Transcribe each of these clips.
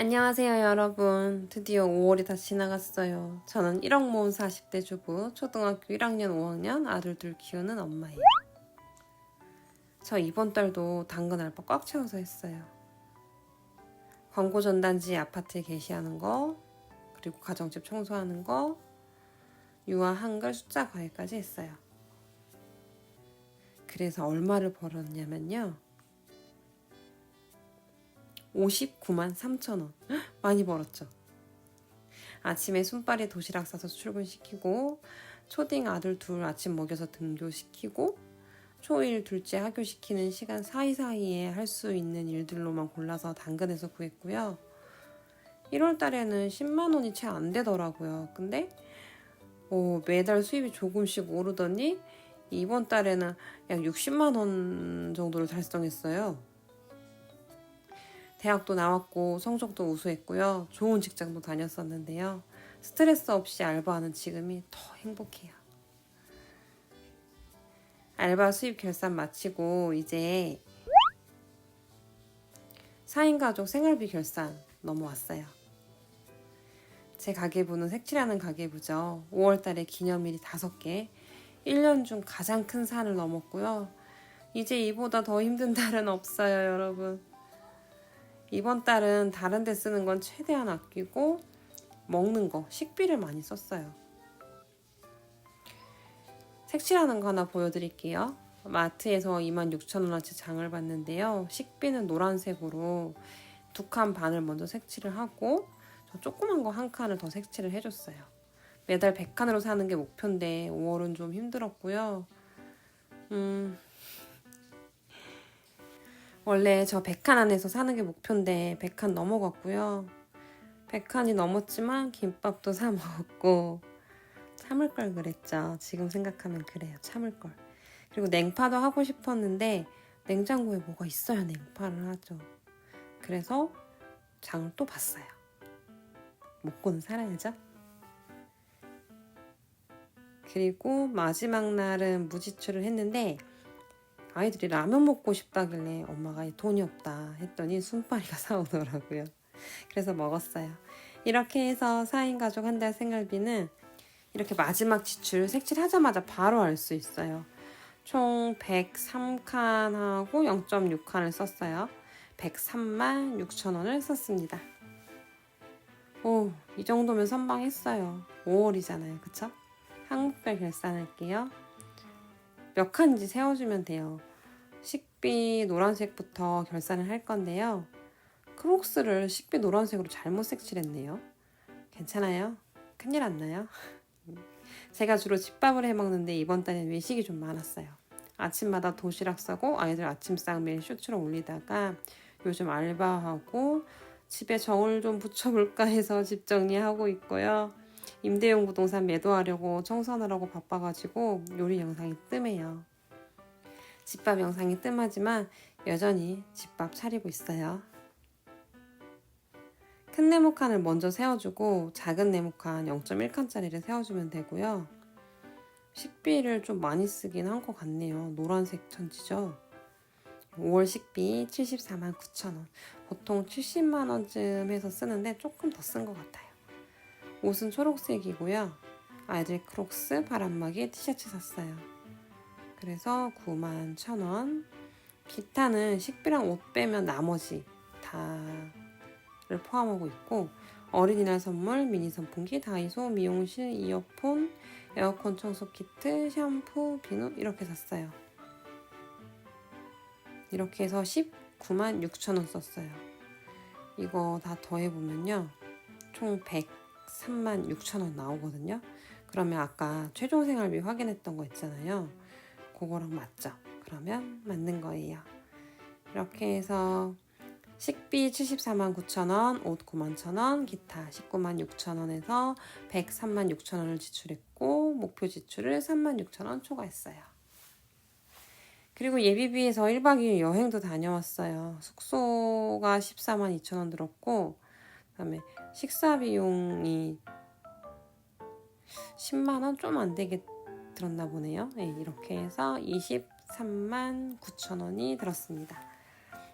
안녕하세요, 여러분. 드디어 5월이 다 지나갔어요. 저는 1억 모은 40대 주부, 초등학교 1학년 5학년 아들 둘 키우는 엄마예요. 저 이번 달도 당근 알바 꽉 채워서 했어요. 광고 전단지 아파트에 게시하는 거, 그리고 가정집 청소하는 거, 유아 한글 숫자 과외까지 했어요. 그래서 얼마를 벌었냐면요. 59만 3천 원. 헉, 많이 벌었죠. 아침에 순발에 도시락 싸서 출근시키고 초딩 아들 둘 아침 먹여서 등교시키고 초일 둘째 학교시키는 시간 사이사이에 할 수 있는 일들로만 골라서 당근에서 구했고요. 1월 달에는 10만 원이 채 안 되더라고요. 근데 어, 매달 수입이 조금씩 오르더니 이번 달에는 약 60만 원 정도를 달성했어요. 대학도 나왔고 성적도 우수했고요. 좋은 직장도 다녔었는데요. 스트레스 없이 알바하는 지금이 더 행복해요. 알바 수입 결산 마치고 이제 4인 가족 생활비 결산 넘어왔어요. 제 가계부는 색칠하는 가계부죠. 5월 달에 기념일이 5개, 1년 중 가장 큰 산을 넘었고요. 이제 이보다 더 힘든 달은 없어요, 여러분. 이번 달은 다른 데 쓰는 건 최대한 아끼고 먹는 거, 식비를 많이 썼어요. 색칠하는 거 하나 보여드릴게요. 마트에서 26,000원어치 장을 봤는데요. 식비는 노란색으로 두 칸 반을 먼저 색칠을 하고 저 조그만 거 한 칸을 더 색칠을 해줬어요. 매달 100칸으로 사는 게 목표인데 5월은 좀 힘들었고요. 음, 원래 저 100칸 안에서 사는 게 목표인데 100칸 넘어갔고요. 100칸이 넘었지만 김밥도 사 먹었고 참을 걸 그랬죠. 지금 생각하면 그래요. 참을 걸. 그리고 냉파도 하고 싶었는데 냉장고에 뭐가 있어야 냉파를 하죠. 그래서 장을 또 봤어요. 먹고는 살아야죠. 그리고 마지막 날은 무지출을 했는데 아이들이 라면 먹고 싶다길래 엄마가 돈이 없다 했더니 순파리가 사오더라고요. 그래서 먹었어요. 이렇게 해서 4인 가족 한 달 생활비는 이렇게 마지막 지출 색칠하자마자 바로 알 수 있어요. 총 103칸하고 0.6칸을 썼어요. 103만 6천 원을 썼습니다. 오, 이 정도면 선방했어요. 5월이잖아요. 그쵸? 항목별 결산할게요. 몇 칸인지 세워주면 돼요. 식비 노란색부터 결산을 할 건데요. 크록스를 식비 노란색으로 잘못 색칠했네요. 괜찮아요? 큰일 안 나요? 제가 주로 집밥을 해 먹는데 이번 달엔 외식이 좀 많았어요. 아침마다 도시락 싸고 아이들 아침상 매일 쇼츠로 올리다가 요즘 알바하고 집에 정을 좀 붙여볼까 해서 집 정리하고 있고요. 임대용 부동산 매도하려고 청소하느라고 바빠가지고 요리 영상이 뜸해요. 집밥 영상이 뜸하지만 여전히 집밥 차리고 있어요. 큰 네모칸을 먼저 세워주고 작은 네모칸 0.1칸짜리를 세워주면 되고요. 식비를 좀 많이 쓰긴 한 것 같네요. 노란색 천지죠. 5월 식비 74만 9천 원. 보통 70만 원쯤 해서 쓰는데 조금 더 쓴 것 같아요. 옷은 초록색이고요. 아이들 크록스 바람막이 티셔츠 샀어요. 그래서 9만 1천 원. 기타는 식비랑 옷 빼면 나머지 다를 포함하고 있고 어린이날 선물, 미니 선풍기, 다이소, 미용실, 이어폰, 에어컨 청소 키트, 샴푸, 비누 이렇게 샀어요. 이렇게 해서 19만 6천 원 썼어요. 이거 다 더해보면요. 총 103만 6천 원 나오거든요. 그러면 아까 최종 생활비 확인했던 거 있잖아요. 그거랑 맞죠? 그러면 맞는 거예요. 이렇게 해서 식비 74만 9천 원, 옷 9만 천 원, 기타 19만 6천 원에서 103만 6천 원을 지출했고 목표 지출을 3만 6천 원 초과했어요. 그리고 예비비에서 1박 2일 여행도 다녀왔어요. 숙소가 14만 2천 원 들었고 그다음에 식사 비용이 10만 원 좀 안 되게 들었나 보네요. 네, 이렇게 해서 23만 9천 원이 들었습니다.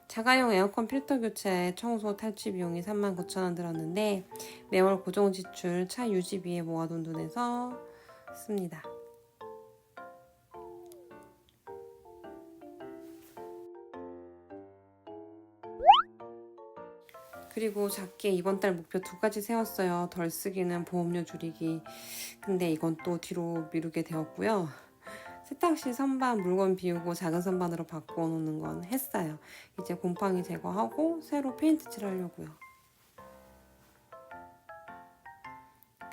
자가용 에어컨 필터 교체, 청소, 탈취 비용이 39,000원 들었는데 매월 고정 지출 차 유지비에 모아둔 돈에서 씁니다. 그리고 작게 이번 달 목표 두 가지 세웠어요. 덜 쓰기는 보험료 줄이기. 근데 이건 또 뒤로 미루게 되었고요. 세탁실 선반 물건 비우고 작은 선반으로 바꿔 놓는 건 했어요. 이제 곰팡이 제거하고 새로 페인트 칠하려고요.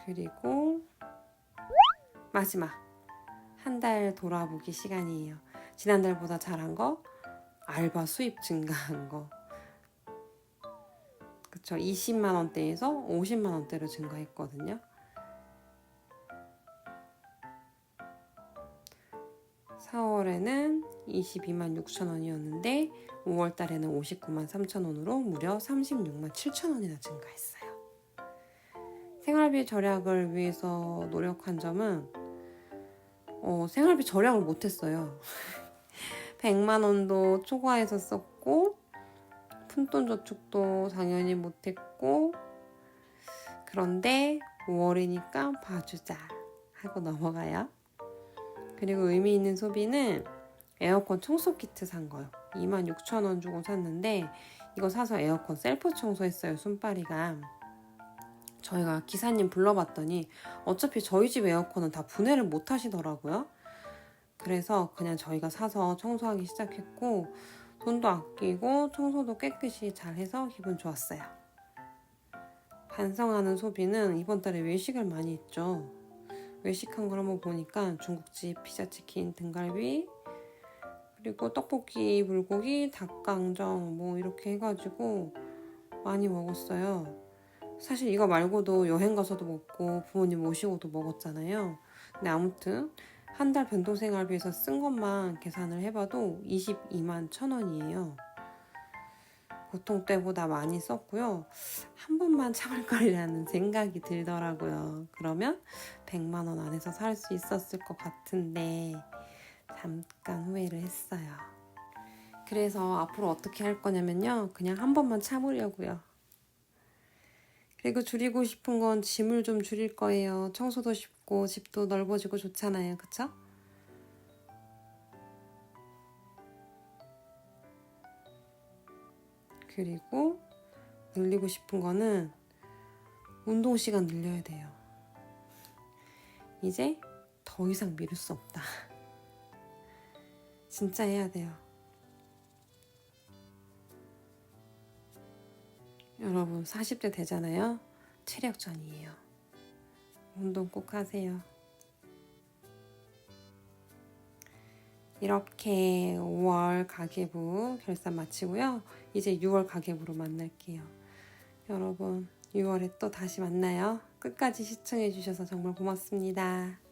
그리고 마지막 한 달 돌아보기 시간이에요. 지난달보다 잘한 거, 알바 수입 증가한 거. 그쵸. 20만 원대에서 50만 원대로 증가했거든요. 4월에는 22만 6천 원이었는데 5월 달에는 59만 3천 원으로 무려 36만 7천 원이나 증가했어요. 생활비 절약을 위해서 노력한 점은 어, 생활비 절약을 못했어요. 100만 원도 초과해서 썼고 푼돈 저축도 당연히 못했고 그런데 5월이니까 봐주자 하고 넘어가요. 그리고 의미 있는 소비는 에어컨 청소 키트 산 거요. 26,000원 주고 샀는데 이거 사서 에어컨 셀프 청소했어요. 손빨이가. 저희가 기사님 불러봤더니 어차피 저희 집 에어컨은 다 분해를 못 하시더라고요. 그래서 그냥 저희가 사서 청소하기 시작했고 돈도 아끼고 청소도 깨끗이 잘 해서 기분 좋았어요. 반성하는 소비는 이번 달에 외식을 많이 했죠. 외식한 걸 한번 보니까 중국집 피자치킨 등갈비 그리고 떡볶이, 불고기, 닭강정 뭐 이렇게 해가지고 많이 먹었어요. 사실 이거 말고도 여행 가서도 먹고 부모님 모시고도 먹었잖아요. 근데 아무튼 한 달 변동 생활비에서 쓴 것만 계산을 해봐도 22만 천 원이에요. 보통 때보다 많이 썼고요. 한 번만 참을 거리라는 생각이 들더라고요. 그러면 100만 원 안에서 살 수 있었을 것 같은데 잠깐 후회를 했어요. 그래서 앞으로 어떻게 할 거냐면요. 그냥 한 번만 참으려고요. 그리고 줄이고 싶은 건 짐을 좀 줄일 거예요. 청소도 쉽 고 집도 넓어지고 좋잖아요. 그쵸? 그리고 늘리고 싶은 거는 운동 시간 늘려야 돼요. 이제 더 이상 미룰 수 없다. 진짜 해야 돼요. 여러분 40대 되잖아요. 체력전이에요. 운동 꼭 하세요. 이렇게 5월 가계부 결산 마치고요. 이제 6월 가계부로 만날게요. 여러분 6월에 또 다시 만나요. 끝까지 시청해주셔서 정말 고맙습니다.